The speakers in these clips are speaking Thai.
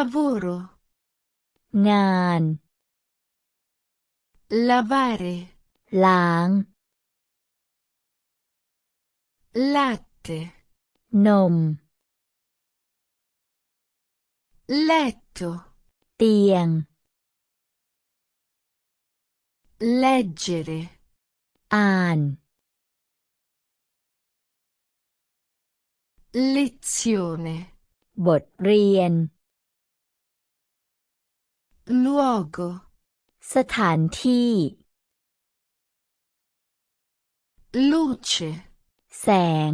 lavoro งาน lavare ล้าง latte นม letto เตียง leggere อ่าน lezione บทเรียน luogo สถานที่ luce แสง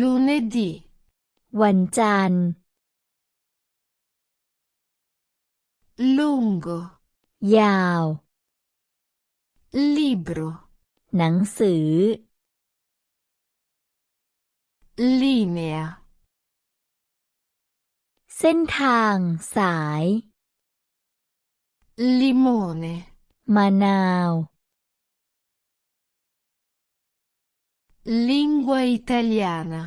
lunedì วันจันทร์ lungo ยาว libro หนังสือ linea เส้นทางสาย limone มะนาว lingua italiana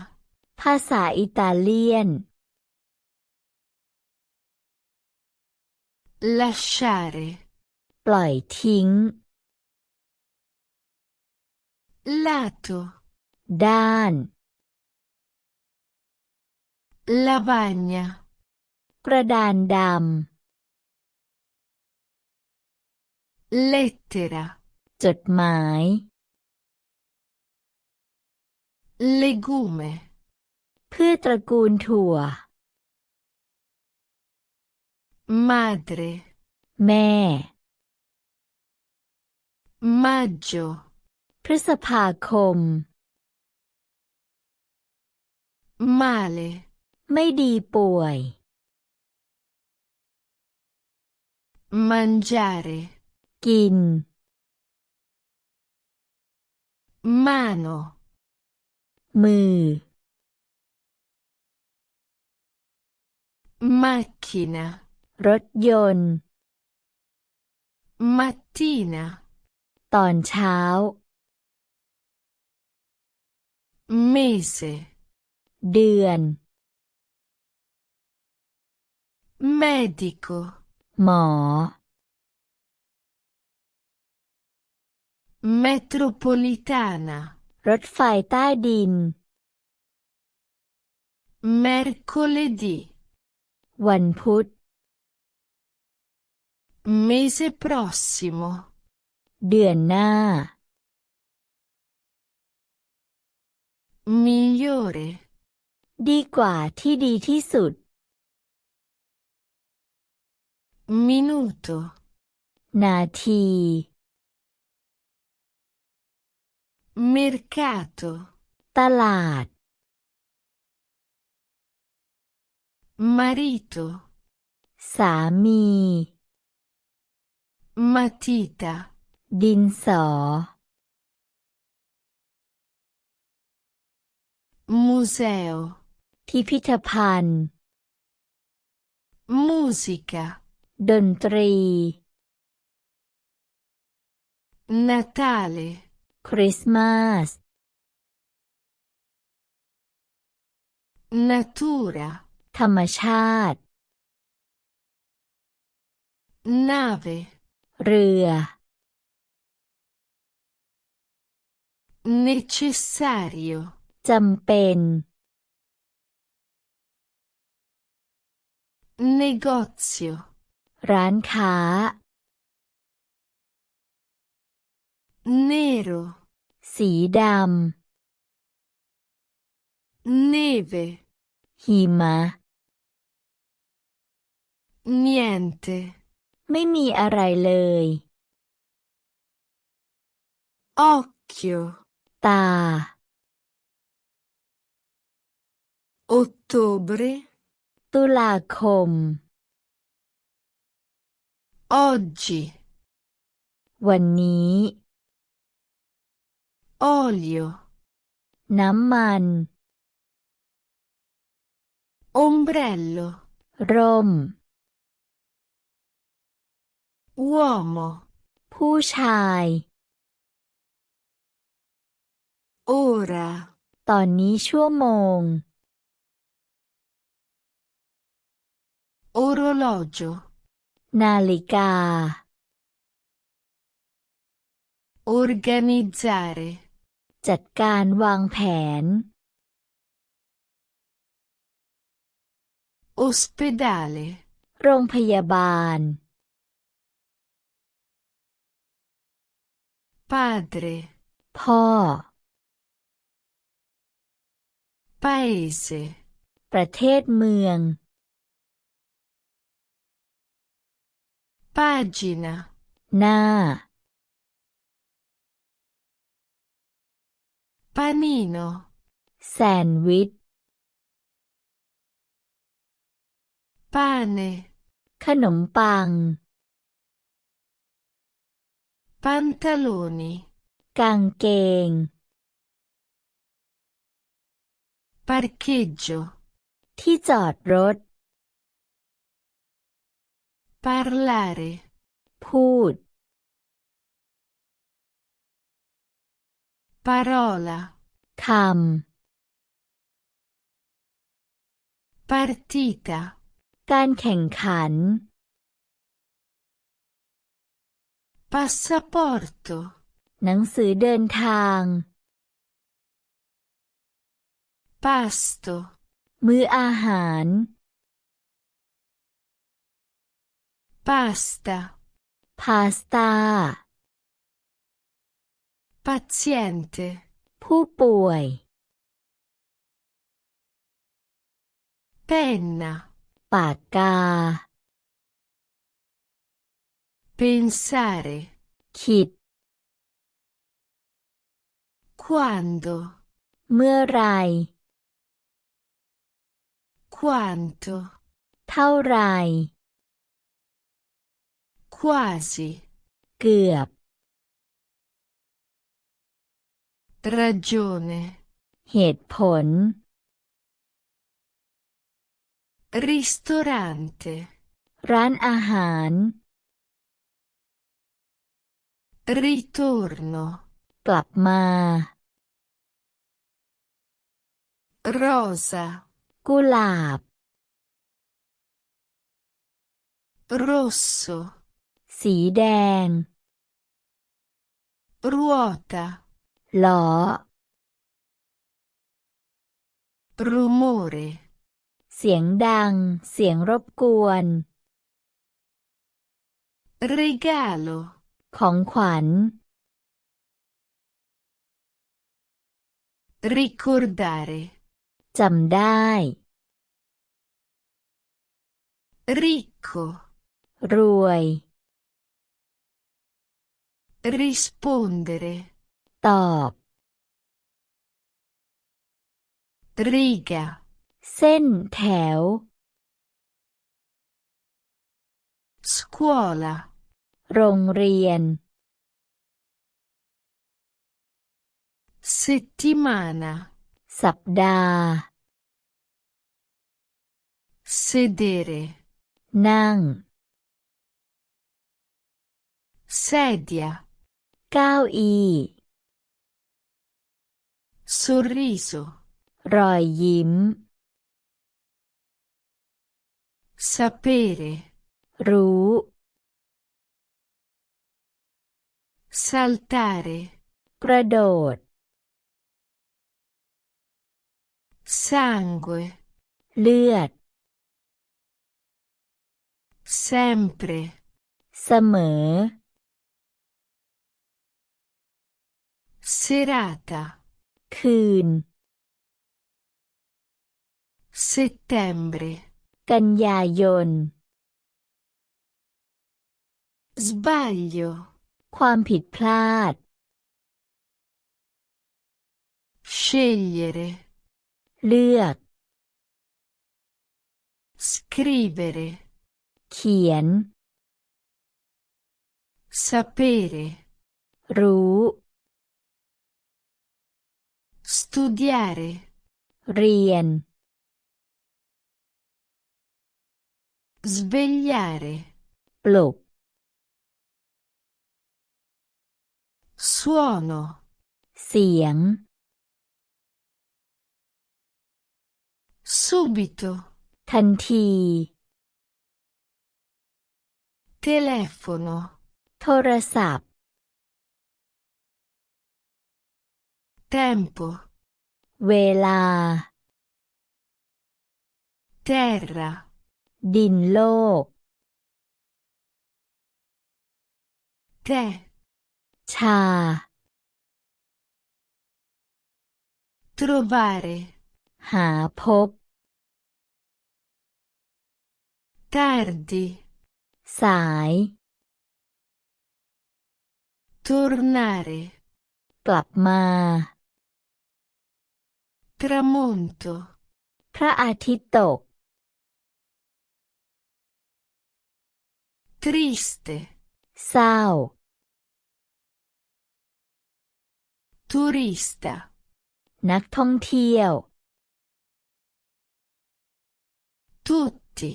ภาษาอิตาเลียน lasciare ปล่อยทิ้ง lato ด้าน lavagna กระดานด lettera ำจดหมาย legume พืชตระกูลถั่ว madre แม่ maggio พฤษภาคม male ไม่ดีป่วย mangiare กิน mano มือ macchina รถยนต์ mattina ตอนเช้า mese เดือน medico หมอ metropolitana รถไฟใต้ดิน mercoledì วันพุธ mese prossimo เดือนหน้า migliore ดีกว่าที่ดีที่สุด minuto นาที mercato ตลาด marito สามี matita ดินสอ museo พิพิธภัณฑ์ musica ดนตรี natale คริสต์มาส natura ธรรมชาติ nave เรือ necessario จำเป็น negozio ร้านค้า nero สีด neve ำหิมะ niente ไม่มีอะไรเลย occhio ตา ottobre ตุลาคม oggi วันนี้ olio น้ำมัน ombrello ร่ม uomo ผู้ชาย ora ตอนนี้ชั่วโมง orologio, นาฬิกา organizzare, จัดการวางแผน ospedale, โรงพยาบาล padre, พ่อ paese, ประเทศเมือง pagina, หน้า panino, แซนด์วิช pane, ขนมปัง pantaloni, กางเกง parcheggio, ที่จอดรถ parlare, พูด parola, ค partita, ำการแข่งขัน passaporto, หนังสือเดินทาง pasto, มื้ออาหาร pasta, พาสต้า paziente, ผู้ป่วย penna, ปากกา pensare, ขิด quando, เมื่อไร quanto, เท่าไร quasi, เกือบ ragione, เหตุผล ristorante, ร้านอาหาร ritorno, กลับมา rosa, กุหลาบ rosso, สีแดง ruota, ล้อ rumore, เสียงดัง เสียงรบกวน regalo, ของขวัญ ricordare, จำได้ ricco, รวย rispondere, ตอบ riga, เส้นแถว scuola, โรงเรียน settimana, สัปดาห์ sedere, นั่ง sedia, เก้าอี้ sorriso, รอยยิ้ม sapere, รู้ saltare, กระโดด sangue, เลือด sempre, เสมอ serata, คืน settembre, กันยายน sbaglio, ความผิดพลาด scegliere, เลือก scrivere, เขียน sapere, รู้ studiare, เรียน svegliare, ปลุก suono, เสียง subito, ทันที telefono, โทรศัพท์ tempo, เวลา terra, ดินโลก te, ชา trovare, หาพบ tardi, สาย tornare, กลับมา tramonto, พระอาทิตย์ตก triste, เศร้า turista, นักท่องเที่ยว tutti,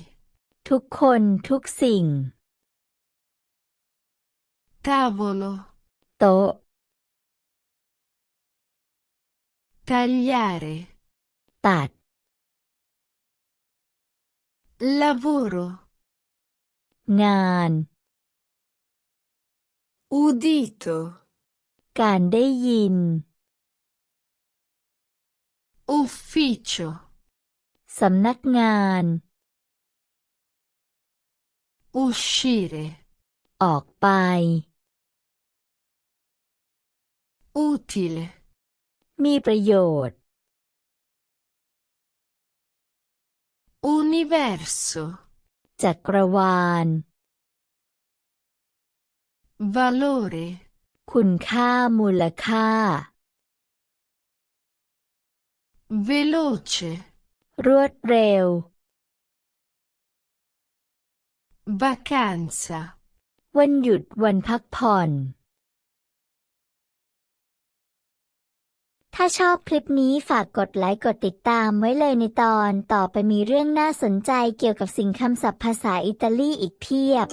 ทุกคนทุกสิ่ง tavolo, โต๊ะ tagliare, ตัด lavoro, งาน udito, การได้ยิน ufficio, สำนักงาน uscire, ออกไป utile, มีประโยชน์ universo, จักรวาล valore, คุณค่ามูลค่า veloce, รวดเร็ว vacanza. วันหยุดวันพักผ่อน ถ้าชอบคลิปนี้ฝากกดไลค์กดติดตามไว้เลยในตอน ต่อไปมีเรื่องน่าสนใจเกี่ยวกับสิ่งคำศัพท์ภาษาอิตาลีอีกเพียบ